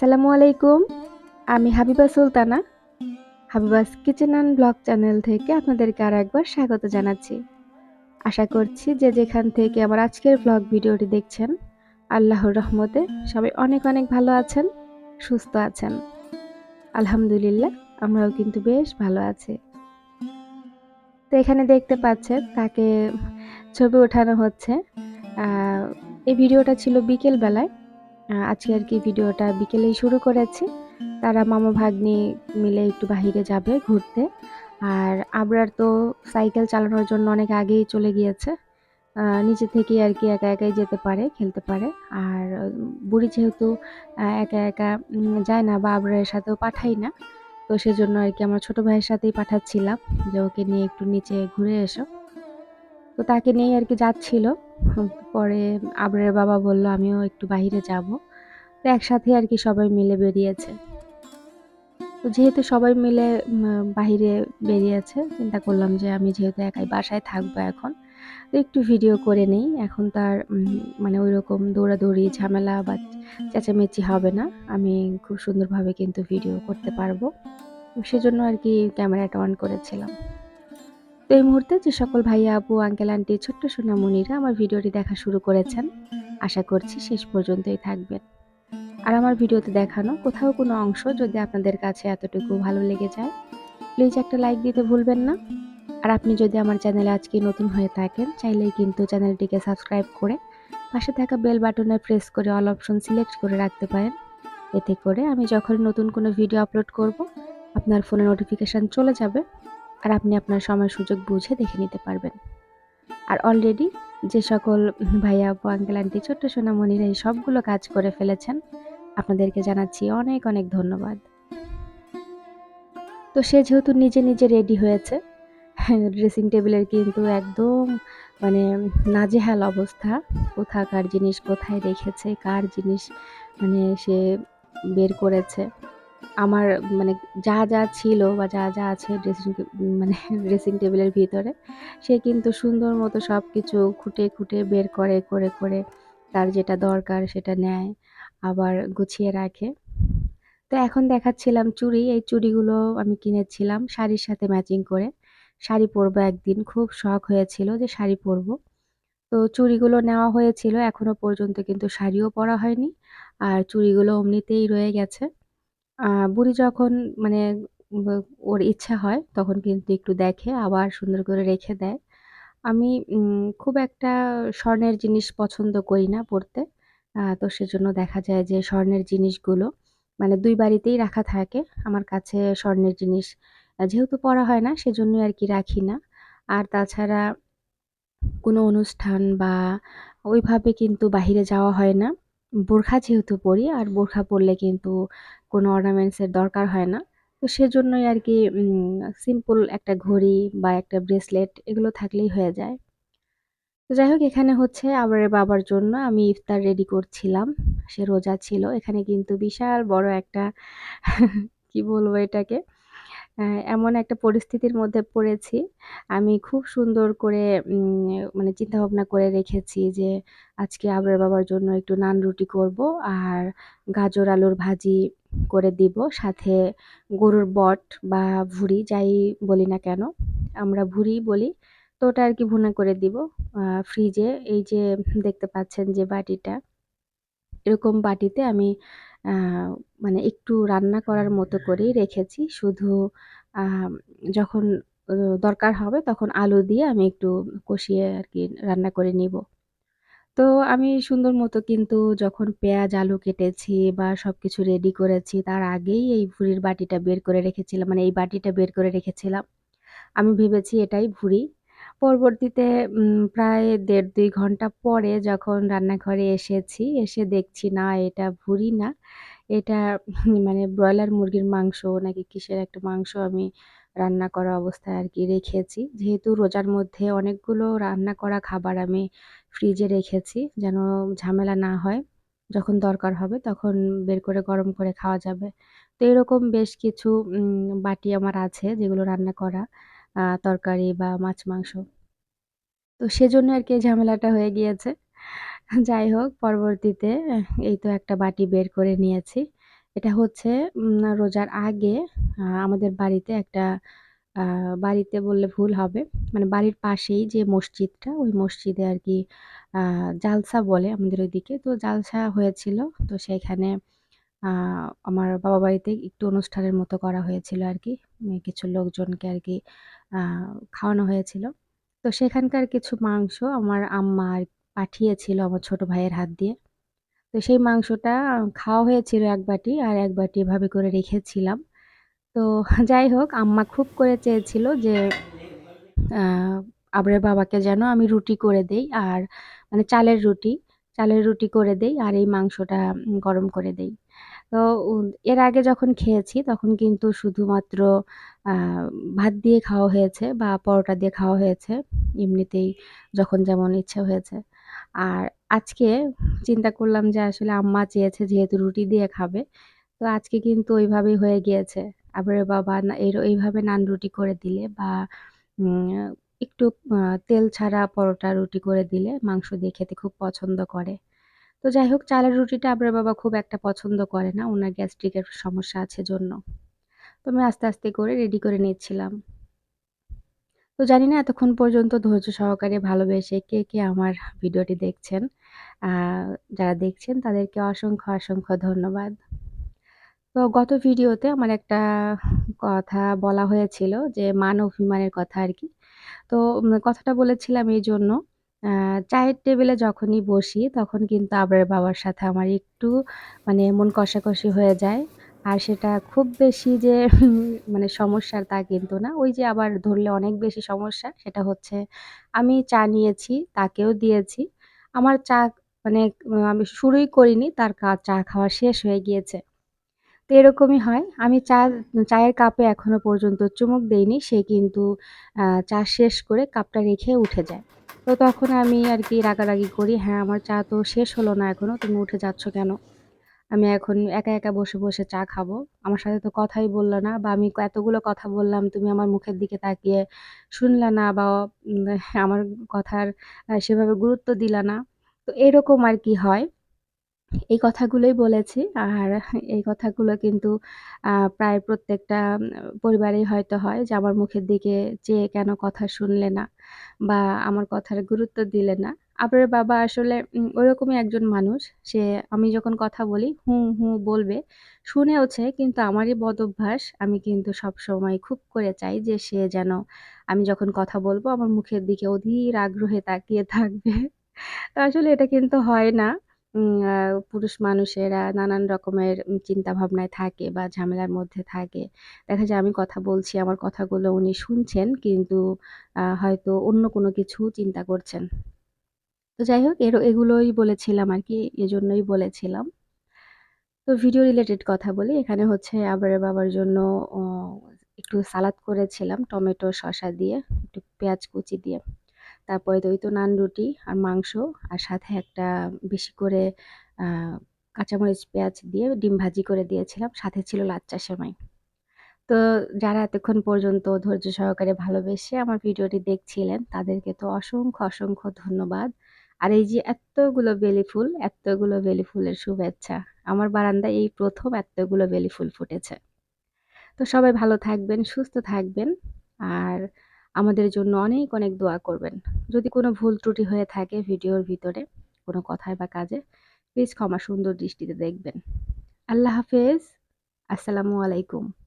আসসালামু আলাইকুম। আমি Habiba Sultana. Habiba's kitchen and blog channel থেকে আপনাদেরকে আর একবার স্বাগত জানাচ্ছি। আশা করছি যে যেখান থেকে আমার আজকের ব্লগ ভিডিওটি দেখছেন, আল্লাহর রহমতে সবাই অনেক অনেক ভালো আছেন, সুস্থ আছেন। আলহামদুলিল্লাহ, আমরাও কিন্তু বেশ ভালো আছি। তো এখানে দেখতে পাচ্ছেন, তাকে ছবি ওঠানো হচ্ছে। এই ভিডিওটা ছিল বিকেল বেলায় আজকে আর কি ভিডিওটা বিকেলেই শুরু করেছি। তারা মামা ভাগ্নি মিলে একটু বাহিরে যাবে ঘুরতে। আর আবরার তো সাইকেল চালানোর জন্য অনেক আগেই চলে গিয়েছে। নিচে থেকে আর কি একা একাই যেতে পারে, খেলতে পারে। আর বুড়ি যেহেতু একা একা যায় না বা আবরারের সাথেও পাঠাই না, তো সেজন্য আর কি আমার ছোটো ভাইয়ের সাথেই পাঠাচ্ছিলাম যে ওকে নিয়ে একটু নিচে ঘুরে এসো। তো তাকে নিয়ে আর কি যাচ্ছিল। পরে আবরের বাবা বলল, আমিও একটু বাহিরে যাব। তো একসাথে আর কি সবাই মিলে বেরিয়েছে। তো যেহেতু সবাই মিলে বাহিরে বেরিয়েছে, চিন্তা করলাম যে আমি যেহেতু একাই বাসায় থাকব এখন, তো একটু ভিডিও করে নেই। এখন তার মানে ওই রকম দৌড়াদৌড়ি, ঝামেলা বা চেঁচামেচি হবে না। আমি খুব সুন্দরভাবে কিন্তু ভিডিও করতে পারব। সেজন্য আর কি ক্যামেরাটা অন করেছিলাম। তো এই মুহূর্তে যে সকল ভাইয়া আপু আঙ্কেল, আন্টি, ছোট্ট সোনামণিরা আমার ভিডিওটি দেখা শুরু করেছেন, আশা করছি শেষ পর্যন্তই থাকবেন। আর আমার ভিডিওতে দেখানো কোথাও কোনো অংশ যদি আপনাদের কাছে এতটুকু ভালো লেগে যায় প্লিজ একটা লাইক দিতে ভুলবেন না। আর আপনি যদি আমার চ্যানেলে আজকে নতুন হয়ে থাকেন, চাইলেই কিন্তু চ্যানেলটিকে সাবস্ক্রাইব করে পাশে থাকা বেল বাটনে প্রেস করে অল অপশন সিলেক্ট করে রাখতে পারেন। এতে করে আমি যখন নতুন কোনো ভিডিও আপলোড করব, আপনার ফোনে নোটিফিকেশান চলে যাবে। আর আপনি আপনার সময় সুযোগ বুঝে দেখে নিতে পারবেন। আর অলরেডি যে সকল ভাইয়া, আপু আঙ্কেল আন্টি ছোট্ট সোনামণিরা এই সবগুলো কাজ করে ফেলেছেন, আপনাদেরকে জানাচ্ছি অনেক অনেক ধন্যবাদ। তো সে যেহেতু নিজে নিজে রেডি হয়েছে ড্রেসিং টেবিলের কিন্তু একদম মানে নাজেহাল অবস্থা, কোথাকার জিনিস কোথায় রেখেছে, কার জিনিস মানে সে বের করেছে। আমার মানে যা যা ছিল বা যা যা আছে ড্রেসিং মানে ড্রেসিং টেবিলের ভিতরে, সে কিন্তু সুন্দর মতো সব কিছু খুঁটে খুঁটে বের করে করে করে তার যেটা দরকার সেটা নেয়, আবার গুছিয়ে রাখে। তো এখন দেখাচ্ছিলাম চুড়ি, এই চুড়িগুলো আমি কিনেছিলাম শাড়ির সাথে ম্যাচিং করে। শাড়ি পরবো একদিন, খুব শখ হয়েছিল যে শাড়ি পরবো। তো চুড়িগুলো নেওয়া হয়েছিল, এখনও পর্যন্ত কিন্তু শাড়িও পরা হয়নি, আর চুড়িগুলো অমনিতেই রয়ে গেছে। বুড়ি যখন মানে ওর ইচ্ছা হয় তখন কিন্তু একটু দেখে, আবার সুন্দর করে রেখে দেয়। আমি খুব একটা স্বর্ণের জিনিস পছন্দ করি না পড়তে। তো সেজন্য দেখা যায় যে স্বর্ণের জিনিসগুলো মানে দুই বাড়িতেই রাখা থাকে। আমার কাছে স্বর্ণের জিনিস যেহেতু পড়া হয় না সেজন্য আর কি রাখি না। আর তাছাড়া কোনো অনুষ্ঠান বা ওইভাবে কিন্তু বাহিরে যাওয়া হয় না। বোরখা যেহেতু পরি, আর বোরখা পরলে কিন্তু কোনো অর্নামেন্টসের দরকার হয় না। তো সেজন্যই আর কি সিম্পল একটা ঘড়ি বা একটা ব্রেসলেট এগুলো থাকলেই হয়ে যায়। তো যাই হোক, এখানে হচ্ছে আবার বাবার জন্য আমি ইফতার রেডি করছিলাম। সে রোজা ছিল। এখানে কিন্তু বিশাল বড় একটা কি বলব এটাকে? এমন একটা পরিস্থিতির মধ্যে পড়েছি। আমি খুব সুন্দর করে মানে চিন্তা ভাবনা করে রেখেছি যে আজকে আবরার বাবার জন্য একটু নান রুটি করব আর গাজর আলুর ভাজি করে দিব, সাথে গরুর বট বা ভুড়ি, যাই বলি না কেন। আমরা ভুড়ি বলি, তো ওটা আর কি ভুনা করে দিব ফ্রিজে এই যে দেখতে পাচ্ছেন যে বাটিটা, এরকম বাটিতে আমি মানে একটু রান্না করার মতো করেই রেখেছি। শুধু যখন দরকার হবে তখন আলু দিয়ে আমি একটু কষিয়ে আর কি রান্না করে নিব। তো আমি সুন্দর মতো কিন্তু যখন পেঁয়াজ, আলু কেটেছি বা সব কিছু রেডি করেছি, তার আগেই এই ভুড়ির বাটিটা বের করে রেখেছিলাম মানে এই বাটিটা বের করে রেখেছিলাম। আমি ভেবেছি এটাই ভুড়ি। পরবর্তীতে প্রায় দেড় দুই ঘণ্টা পরে যখন রান্নাঘরে এসেছি, এসে দেখছি, না, এটা ভুড়ি না। এটা মানে ব্রয়লার মুরগির মাংস নাকি কিসের একটা মাংস আমি রান্না করা অবস্থায় আর কি রেখেছি। যেহেতু রোজার মধ্যে অনেকগুলো রান্না করা খাবার আমি ফ্রিজে রেখেছি, যেন ঝামেলা না হয়। যখন দরকার হবে তখন বের করে গরম করে খাওয়া যাবে। তো এরকম বেশ কিছু বাটি আমার আছে যেগুলো রান্না করা। তরকারি বা মাছ মাংস তো সেজন্য আর কি ঝামেলাটা হয়ে গিয়েছে যাই হোক পরবর্তীতে এই তো একটা বাটি বের করে নিয়েছি এটা হচ্ছে রোজার আগে আমাদের বাড়িতে একটা বাড়িতে বললে ভুল হবে। মানে বাড়ির পাশেই যে মসজিদটা, ওই মসজিদে আর কি জালসা বলে আমাদের ওইদিকে। তো জালসা হয়েছিল। তো সেখানে আমার বাবা বাড়িতে একটু অনুষ্ঠানের মতো করা হয়েছিল আর কি কিছু লোকজনকে আর কি খাওয়ানো হয়েছিল। তো সেখানকার কিছু মাংস আমার আম্মা আর পাঠিয়েছিল আমার ছোট ভাইয়ের হাত দিয়ে। তো সেই মাংসটা খাওয়া হয়েছিল এক বাটি আর এক বাটি এভাবে করে রেখেছিলাম। তো যাই হোক আম্মা খুব করে চেয়েছিল যে আবরার বাবাকে যেন আমি রুটি করে দেই আর মানে চালের রুটি, চালের রুটি করে দেই আর এই মাংসটা গরম করে দেই। তো এর আগে যখন খেয়েছি তখন কিন্তু শুধুমাত্র ভাত দিয়ে খাওয়া হয়েছে বা পরোটা দিয়ে খাওয়া হয়েছে। এমনিতেই যখন যেমন ইচ্ছা হয়েছে। আর আজকে চিন্তা করলাম যে আসলে আম্মা চেয়েছে যেহেতু রুটি দিয়ে খাবে। তো আজকে কিন্তু ওইভাবেই হয়ে গিয়েছে। আবার বাবা এর এইভাবে নান রুটি করে দিলে বা একটু তেল ছাড়া পরোটা রুটি করে দিলে মাংস দিয়ে খেতে খুব পছন্দ করে। তো যাই হোক চালের রুটিটা আবরার বাবা খুব একটা পছন্দ করে না। ওনার গ্যাস্ট্রিকের সমস্যা আছে জন্য। তো আমি আস্তে, আস্তে করে রেডি করে নিচ্ছিলাম। তো জানি না এতক্ষণ পর্যন্ত ধৈর্য সহকারে ভালোবেসে কে, কে আমার ভিডিওটি দেখছেন। যারা দেখছেন তাদেরকে অসংখ্য, অসংখ্য ধন্যবাদ। তো গত ভিডিওতে আমার একটা কথা বলা হয়েছিল যে মান অভিমানের কথা আর কি তো কথাটা বলেছিলাম এইজন্য আ চায়ের টেবিলে যখনই বসি তখন কিন্তু আবরার বাবার সাথে আমার একটু মানে মন কষাকষি হয়ে যায়। আর সেটা খুব বেশি যে মানে সমস্যার তা কিন্তু না। ওই যে আবার ধরলে অনেক বেশি সমস্যা সেটা হচ্ছে আমি চা নিয়েছি, তাকেও দিয়েছি। আমার চা মানে আমি শুরুই করিনি তার চা খাওয়া শেষ হয়ে গিয়েছে। তো এরকমই হয়। আমি চা চায়ের কাপে এখনও পর্যন্ত চুমুক দেইনি। সে কিন্তু চা শেষ করে কাপটা রেখে উঠে যায়। তো তখন আমি আর কি রাগারাগি করি, "হ্যাঁ, আমার চা তো শেষ হলো না এখনও তুমি উঠে যাচ্ছ কেন? আমি এখন একা, একা বসে, বসে চা খাব। আমার সাথে তো কথাই বলল না বা আমি এতগুলো কথা বললাম, তুমি আমার মুখের দিকে তাকিয়ে শুনলে না বা আমার কথার সেভাবে গুরুত্ব দিলা না।" তো এরকম আর কি হয়। এই কথাগুলোই বলেছি। আর এই কথাগুলো কিন্তু প্রায় প্রত্যেকটা পরিবারেই হয়তো হয় যে আমার মুখের দিকে চেয়ে কেন কথা শুনলে না বা আমার কথার গুরুত্ব দিলে না। আবরার বাবা আসলে উম ওরকমই একজন মানুষ। সে আমি যখন কথা বলি হু, হু বলবে। শুনেওছে কিন্তু আমারই বদঅভ্যাস। আমি কিন্তু সবসময় খুব করে চাই যে সে যেন আমি যখন কথা বলব আমার মুখের দিকে অধীর আগ্রহে তাকিয়ে থাকবে। তো আসলে এটা কিন্তু হয় না। পুরুষ মানুষেরা নানান রকমের চিন্তা ভাবনায় থাকে বা ঝামেলার মধ্যে থাকে। দেখা যায় আমি কথা বলছি, আমার কথাগুলো উনি শুনছেন কিন্তু হয়তো অন্য কোনো কিছু চিন্তা করছেন। তো যাই হোক এর এগুলোই বলেছিলাম আরকি, এজন্যই বলেছিলাম। তো ভিডিও রিলেটেড কথা বলি। এখানে হচ্ছে আবার বাবার জন্য একটু সালাদ করেছিলাম টমেটো, শসা দিয়ে, একটু পেঁয়াজ কুচি দিয়ে। তারপরে দই তো নান রুটি আর মাংস আর সাথে একটা বেশি করে কাঁচামরিচ, পেঁয়াজ দিয়ে ডিম ভাজি করে দিয়েছিলাম। সাথে ছিল লাচ্চা সেমাই। তো যারা এতক্ষণ পর্যন্ত ধৈর্য সহকারে ভালোবেসে আমার ভিডিওটি দেখছিলেন তাদেরকে তো অসংখ্য, অসংখ্য ধন্যবাদ। আর এই যে এতগুলো বেলি ফুল, এত্তগুলো বেলি ফুলের শুভেচ্ছা। আমার বারান্দায় এই প্রথম এতগুলো বেলি ফুল ফুটেছে। তো সবাই ভালো থাকবেন, সুস্থ থাকবেন। আর আমাদের জন্য অনেক, অনেক দোয়া করবেন। যদি কোনো ভুল ত্রুটি হয়ে থাকে ভিডিওর ভিতরে, কোনো কথায় বা কাজে, প্লিজ ক্ষমা সুন্দর দৃষ্টিতে দেখবেন। আল্লাহ হাফেজ। আসসালামু আলাইকুম।